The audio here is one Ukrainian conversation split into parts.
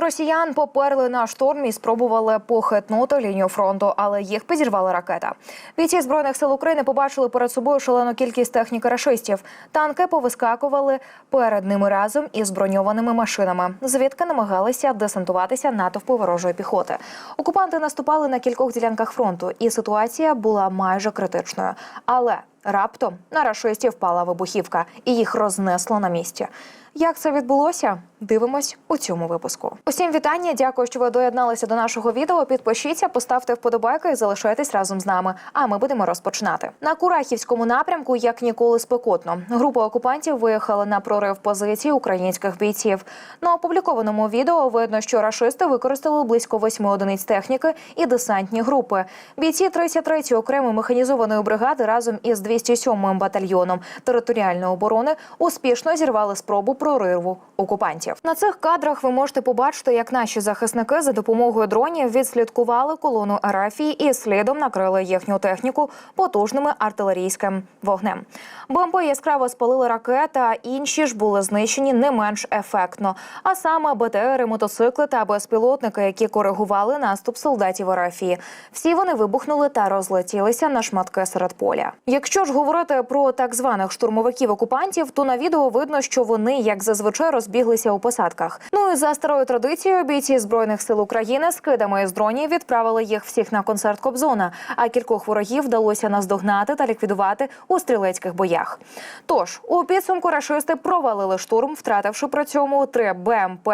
росіян поперли на штурм і спробували похитнути лінію фронту, але їх підірвала ракета. Бійці збройних сил України побачили перед собою шалену кількість техніки рашистів. Танки повискакували перед ними разом із броньованими машинами, звідки намагалися десантуватися натовпи ворожої піхоти. Окупанти наступали на кількох ділянках фронту, і ситуація була майже критичною. Але раптом на рашистів впала вибухівка, і їх рознесло на місці. Як це відбулося? Дивимось у цьому випуску. Усім вітання. Дякую, що ви доєдналися до нашого відео. Підпишіться, поставте вподобайки і залишайтесь разом з нами. А ми будемо розпочинати. На Курахівському напрямку, як ніколи, спекотно. Група окупантів виїхала на прорив позицій українських бійців. На опублікованому відео видно, що рашисти використали близько восьми одиниць техніки і десантні групи. Бійці 33-ї окремої механізованої бригади разом із 207-м батальйоном територіальної оборони успішно зірвали спробу прориву окупантів. На цих кадрах ви можете побачити, як наші захисники за допомогою дронів відслідкували колону арафії і слідом накрили їхню техніку потужними артилерійським вогнем. БМП яскраво спалили ракета, інші ж були знищені не менш ефектно. А саме БТРи, мотоцикли та безпілотники, які коригували наступ солдатів арафії. Всі вони вибухнули та розлетілися на шматки серед поля. Якщо ж говорити про так званих штурмовиків окупантів, то на відео видно, що вони, як зазвичай, розбіглися у посадках. Ну і за старою традицією, бійці збройних сил України з кидами з дронів відправили їх всіх на концерт Кобзона. А кількох ворогів вдалося наздогнати та ліквідувати у стрілецьких боях. Тож у підсумку рашисти провалили штурм, втративши при цьому три БМП,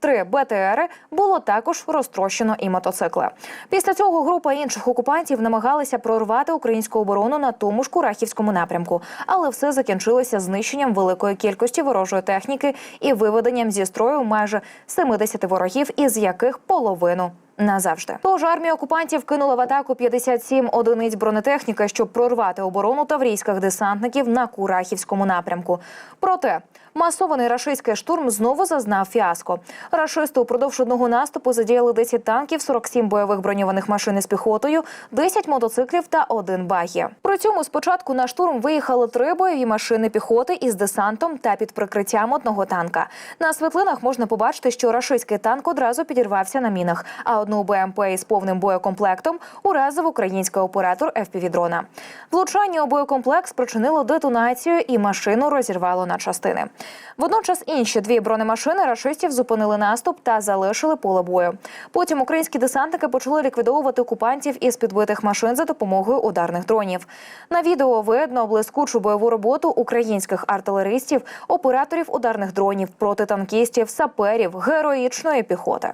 три БТРи. Було також розтрощено і мотоцикли. Після цього група інших окупантів намагалися прорвати українську оборону на тому ж Курахівському напрямку, але все закінчилося знищенням великої кількості ворожої техніки і виведенням зі строю майже 70 ворогів, із яких половину. Назавжди тож армія окупантів кинула в атаку 57 одиниць бронетехніки, щоб прорвати оборону таврійських десантників на Курахівському напрямку. Проте масований рашистський штурм знову зазнав фіаско. Рашисти упродовж одного наступу задіяли 10 танків, 47 бойових броньованих машин із піхотою, 10 мотоциклів та один багі. При цьому спочатку на штурм виїхали три бойові машини піхоти із десантом та під прикриттям одного танка. На світлинах можна побачити, що рашистський танк одразу підірвався на мінах. А одну БМП із повним боєкомплектом уразив український оператор FPV-дрона. Влучання у боєкомплект спричинило детонацію і машину розірвало на частини. Водночас інші дві бронемашини рашистів зупинили наступ та залишили поле бою. Потім українські десантники почали ліквідовувати окупантів із підбитих машин за допомогою ударних дронів. На відео видно блискучу бойову роботу українських артилеристів, операторів ударних дронів, протитанкістів, саперів, героїчної піхоти.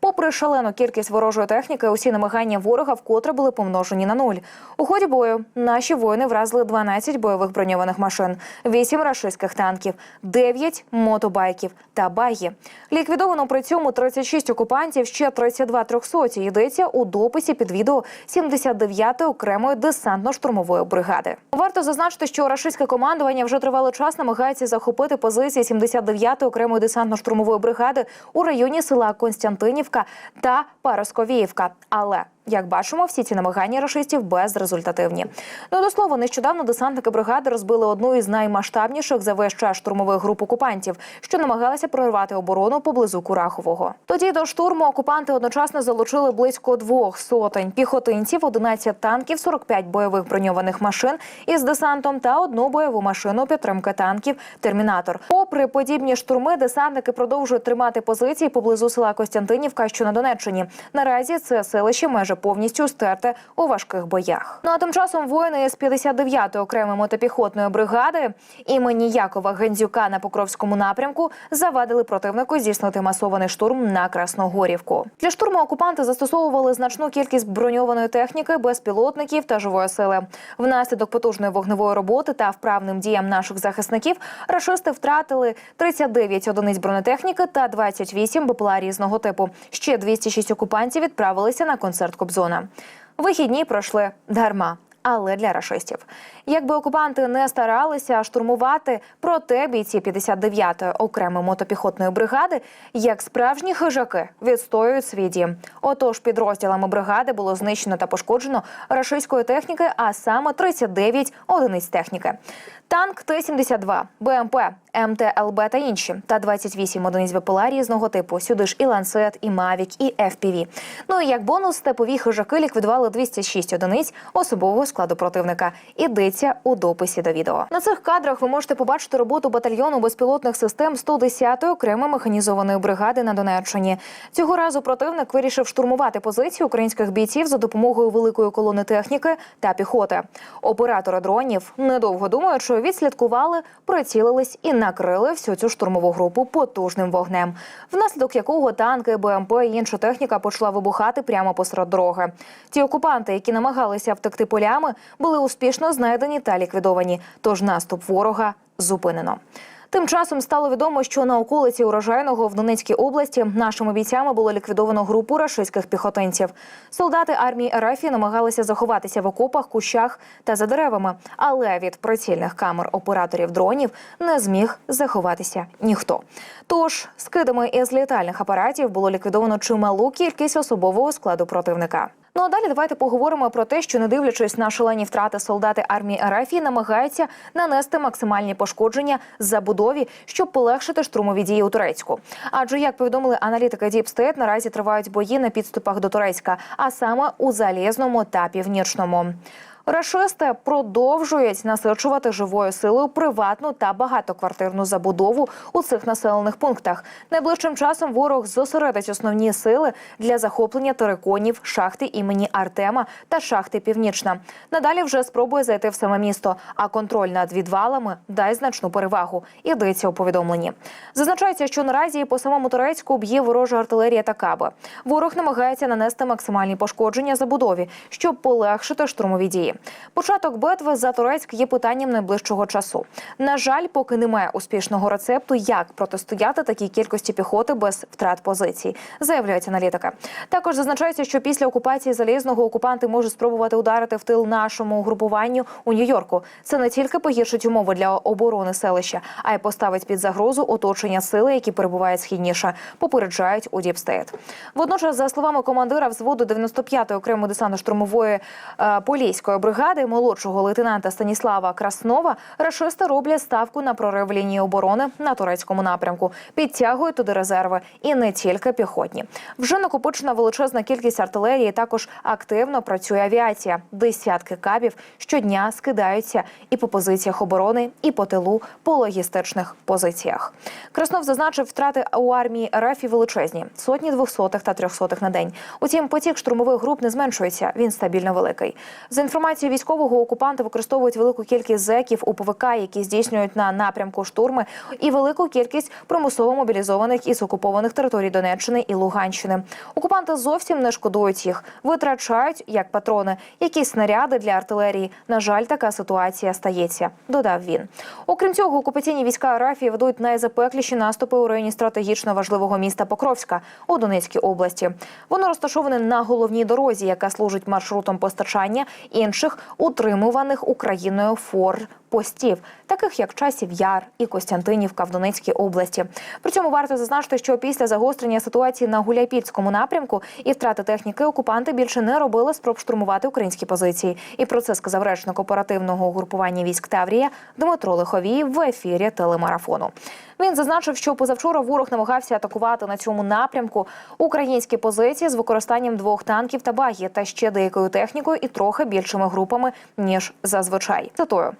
Попри шалену кількість ворожої техніки, усі намагання ворога вкотре були помножені на нуль. У ході бою наші воїни вразили 12 бойових броньованих машин, 8 рашистських танків, 9 мотобайків та багі. Ліквідовано при цьому 36 окупантів, ще 32 трьохсоті. Йдеться у дописі під відео 79-ї окремої десантно-штурмової бригади. Варто зазначити, що рашистське командування вже тривалий час намагається захопити позиції 79-ї окремої десантно-штурмової бригади у районі села Константинівка та Паросковіївка. Але як бачимо, всі ці намагання рашистів безрезультативні. Ну до слова, нещодавно десантники бригади розбили одну із наймасштабніших за весь час штурмових груп окупантів, що намагалися прорвати оборону поблизу Курахового. Тоді до штурму окупанти одночасно залучили близько двох сотень піхотинців, 11 танків, 45 бойових броньованих машин із десантом та одну бойову машину підтримки танків Термінатор. Попри подібні штурми, десантники продовжують тримати позиції поблизу села Костянтинівка, що на Донеччині. Наразі це селище майже повністю стерте у важких боях. Ну а тим часом воїни з 59-ї окремої мотопіхотної бригади імені Якова Гензюка на Покровському напрямку завадили противнику здійснити масований штурм на Красногорівку. Для штурму окупанти застосовували значну кількість броньованої техніки, безпілотників та живої сили. Внаслідок потужної вогневої роботи та вправним діям наших захисників рашисти втратили 39 одиниць бронетехніки та 28 БПЛА різного типу. Ще 206 окупантів відправилися на концерт Кобзона. Вихідні пройшли дарма. Але для рашистів. Якби окупанти не старалися штурмувати, проте бійці 59-ї окремої мотопіхотної бригади, як справжні хижаки, відстоюють свій дім. Отож, підрозділами бригади було знищено та пошкоджено рашистської техніки, а саме 39 одиниць техніки. Танк Т-72, БМП, МТЛБ та інші, та 28 одиниць ВПЛА різного типу. Сюди ж і ланцет, і Мавік, і FPV. Ну і як бонус, степові хижаки ліквідували 206 одиниць особового складу противника. Ідеться у дописі до відео. На цих кадрах ви можете побачити роботу батальйону безпілотних систем 110-ї окремої механізованої бригади на Донеччині. Цього разу противник вирішив штурмувати позиції українських бійців за допомогою великої колони техніки та піхоти. Оператори дронів, недовго думаючи, відслідкували, прицілились і накрили всю цю штурмову групу потужним вогнем, внаслідок якого танки, БМП і інша техніка почала вибухати прямо посеред дороги. Ті окупанти, які намагалися втекти полями, були успішно знайдені та ліквідовані. Тож наступ ворога зупинено. Тим часом стало відомо, що на околиці урожайного в Донецькій області нашими бійцями було ліквідовано групу рашистських піхотинців. Солдати армії РФ намагалися заховатися в окопах, кущах та за деревами, але від прицільних камер операторів дронів не зміг заховатися ніхто. Тож скидами із літальних апаратів було ліквідовано чималу кількість особового складу противника. Ну а далі давайте поговоримо про те, що не дивлячись на шалені втрати, солдати армії РФ намагаються нанести максимальні пошкодження забудові, щоб полегшити штурмові дії у Турецьку. Адже як повідомили аналітики Діпстейт, наразі тривають бої на підступах до Турецька, а саме у Залізному та Північному. Рашисти продовжують насичувати живою силою приватну та багатоквартирну забудову у цих населених пунктах. Найближчим часом ворог зосередить основні сили для захоплення териконів, шахти імені Артема та шахти Північна. Надалі вже спробує зайти в саме місто, а контроль над відвалами дасть значну перевагу. Ідеться у повідомленні. Зазначається, що наразі по самому турецьку б'є ворожа артилерія та каби. Ворог намагається нанести максимальні пошкодження забудові, щоб полегшити штурмові дії. Початок битви за Турецьк є питанням найближчого часу. На жаль, поки немає успішного рецепту, як протистояти такій кількості піхоти без втрат позицій, заявляють аналітики. Також зазначається, що після окупації залізного окупанти можуть спробувати ударити в тил нашому угрупуванню у Нью-Йорку. Це не тільки погіршить умови для оборони селища, а й поставить під загрозу оточення сили, які перебувають східніше. Попереджають у Діпстейт. Водночас, за словами командира взводу 95-ї окремої десантно-штурмової е, поліської бригади молодшого лейтенанта Станіслава Краснова рашисти роблять ставку на прорив лінії оборони на турецькому напрямку, підтягують туди резерви і не тільки піхотні. Вже накопичена величезна кількість артилерії. Також активно працює авіація. Десятки кабів щодня скидаються і по позиціях оборони, і по тилу по логістичних позиціях. Краснов зазначив, втрати у армії РФ величезні сотні двохсотих та трьохсотих на день. Утім, потік штурмових груп не зменшується. Він стабільно великий. За інформацією військового окупанти використовують велику кількість зеків у ПВК, які здійснюють на напрямку штурми, і велику кількість примусово мобілізованих із окупованих територій Донеччини і Луганщини. Окупанти зовсім не шкодують їх, витрачають як патрони, якісь снаряди для артилерії. На жаль, така ситуація стається. Додав він. Окрім цього, окупаційні війська Рафії ведуть найзапекліші наступи у районі стратегічно важливого міста Покровська у Донецькій області. Воно розташоване на головній дорозі, яка служить маршрутом постачання інших утримуваних Україною фор. Постів, таких як часів Яр і Костянтинівка в Донецькій області. При цьому варто зазначити, що після загострення ситуації на Гуляйпільському напрямку і втрати техніки окупанти більше не робили спроб штурмувати українські позиції. І про це сказав речник оперативного угрупування військ Таврія Дмитро Лиховій в ефірі телемарафону. Він зазначив, що позавчора ворог намагався атакувати на цьому напрямку українські позиції з використанням двох танків та багі та ще деякою технікою і трохи більшими групами ніж зазвичай. Цитую.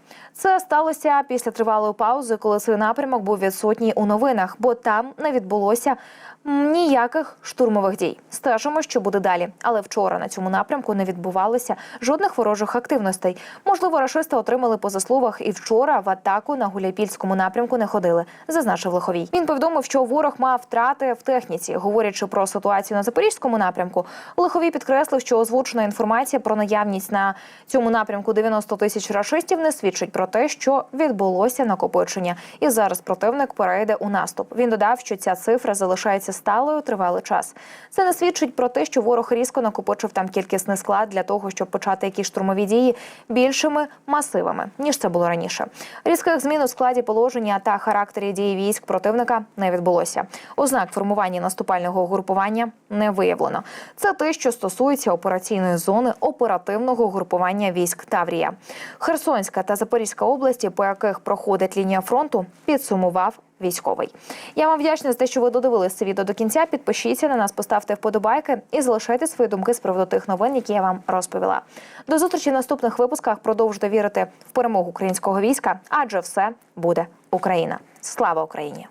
Це сталося після тривалої паузи, коли цей напрямок був відсутній у новинах, бо там не відбулося ніяких штурмових дій. Стежимо, що буде далі. Але вчора на цьому напрямку не відбувалося жодних ворожих активностей. Можливо, рашисти отримали по заслугах і вчора в атаку на Гуляйпільському напрямку не ходили. Зазначив Лиховій. Він повідомив, що ворог мав втрати в техніці. Говорячи про ситуацію на запорізькому напрямку, Лиховій підкреслив, що озвучена інформація про наявність на цьому напрямку 90 тисяч рашистів не свідчить про те, що відбулося накопичення, і зараз противник перейде у наступ. Він додав, що ця цифра залишається сталою тривалий час. Це не свідчить про те, що ворог різко накопичив там кількісний склад для того, щоб почати якісь штурмові дії більшими масивами ніж це було раніше. Різких змін у складі положення та характері дії військ противника не відбулося. Ознак формування наступального угрупування не виявлено. Це те, що стосується операційної зони оперативного угрупування військ Таврія. Херсонська та Запорізька області, по яких проходить лінія фронту, підсумував. Військовий, я вам вдячна за те, що ви додивилися це відео до кінця. Підпишіться на нас, поставте вподобайки і залишайте свої думки з приводу тих новин, які я вам розповіла. До зустрічі в наступних випусках. Продовжуйте вірити в перемогу українського війська, адже все буде Україна. Слава Україні!